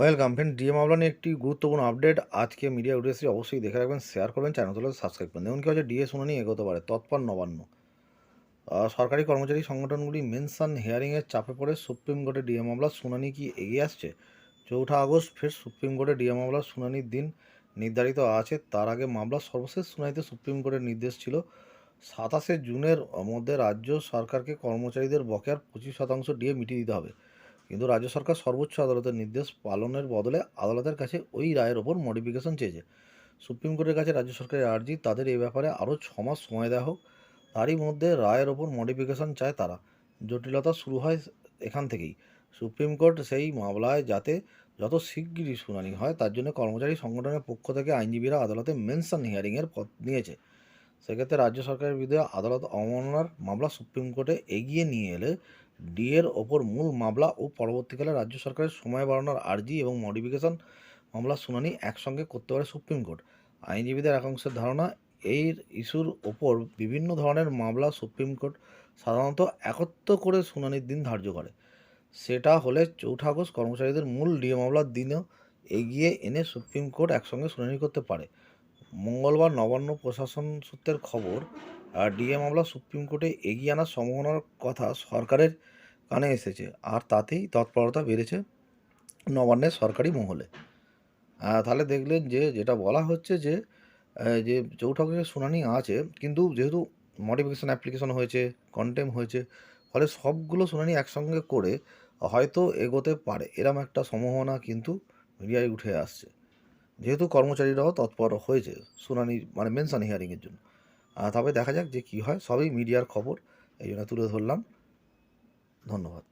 Welcome friend DA মামলা নিয়ে একটি গুরুত্বপূর্ণ আপডেট। আজকে মিডিয়া উঠে অবশ্যই দেখে রাখবেন, শেয়ার করবেন চ্যানেলগুলো সাবস্ক্রাইব করবেন। দেখুন কি হচ্ছে ডিএ শুনানি এগোতে পারে, তৎপর নবান্ন। সরকারি কর্মচারী সংগঠনগুলি মেনশন হিয়ারিংয়ের চাপে পড়ে সুপ্রিম কোর্টে ডিএ মামলার শুনানি কি এগিয়ে আসছে? চৌঠা আগস্ট ফের সুপ্রিম কোর্টে ডিএ মামলার শুনানির দিন নির্ধারিত আছে। তার আগে মামলার সর্বশেষ শুনানিতে সুপ্রিম কোর্টের নির্দেশ ছিল, সাতাশে জুনের মধ্যে রাজ্য সরকারকে কর্মচারীদের বকেয়ার পঁচিশ শতাংশ ডিএ মিটিয়ে দিতে হবে। কিন্তু রাজ্য সরকার সর্বোচ্চ আদালতের নির্দেশ পালনের বদলে আদালতের কাছে ওই রায়ের ওপর মডিফিকেশন চেয়েছে। সুপ্রিম কোর্টের কাছে রাজ্য সরকারের আর্জি তাদের এই ব্যাপারে আরও ছ মাস সময় দেওয়া হোক, তারই মধ্যে রায়ের ওপর মডিফিকেশন চায় তারা। জটিলতা শুরু হয় এখান থেকেই। সুপ্রিম কোর্ট সেই মামলায় যাতে যত শিগগিরই শুনানি হয়, তার জন্য কর্মচারী সংগঠনের পক্ষ থেকে আইনজীবীরা আদালতে মেনশন হিয়ারিংয়ের পথ নিয়েছে। সেক্ষেত্রে রাজ্য সরকারের বিরুদ্ধে আদালত অবমাননার মামলা সুপ্রিম কোর্টে এগিয়ে নিয়ে এলে ডিএর ওপর মূল মামলা ও পরবর্তীকালে রাজ্য সরকারের সময় বাড়ানোর আর্জি এবং মডিফিকেশন মামলার শুনানি একসঙ্গে করতে পারে সুপ্রিম কোর্ট। আইনজীবীদের একাংশের ধারণা এই ইস্যুর ওপর বিভিন্ন ধরনের মামলা সুপ্রিম কোর্ট সাধারণত একত্র করে শুনানির দিন ধার্য করে। সেটা হলে চৌঠা আগস্ট কর্মচারীদের মূল ডিএ মামলার দিনও এগিয়ে এনে সুপ্রিম কোর্ট একসঙ্গে শুনানি করতে পারে। মঙ্গলবার নবান্ন প্রশাসন সূত্রের খবর ডিএ মামলা সুপ্রিম কোর্টে এগিয়ে আনার সম্ভাবনার কথা সরকারের কানে এসেছে আর তাতেই তৎপরতা বেড়েছে নবান্নের সরকারি মহলে। তাহলে দেখলেন যে, যেটা বলা হচ্ছে যে যে চৌঠা আগস্টের শুনানি আছে, কিন্তু যেহেতু মডিফিকেশন অ্যাপ্লিকেশন হয়েছে কন্টেম হয়েছে, ফলে সবগুলো শুনানি একসঙ্গে করে হয়তো এগোতে পারে, এরম একটা সম্ভাবনা কিন্তু মিডিয়ায় উঠে আসছে। যেহেতু কর্মচারীরাও তৎপর হয়েছে শুনানি মানে মেনশন হিয়ারিংয়ের জন্য। তবে দেখা যাক যে কী হয়। সবই মিডিয়ার খবর, এই জন্য তুলে ধরলাম। ধন্যবাদ।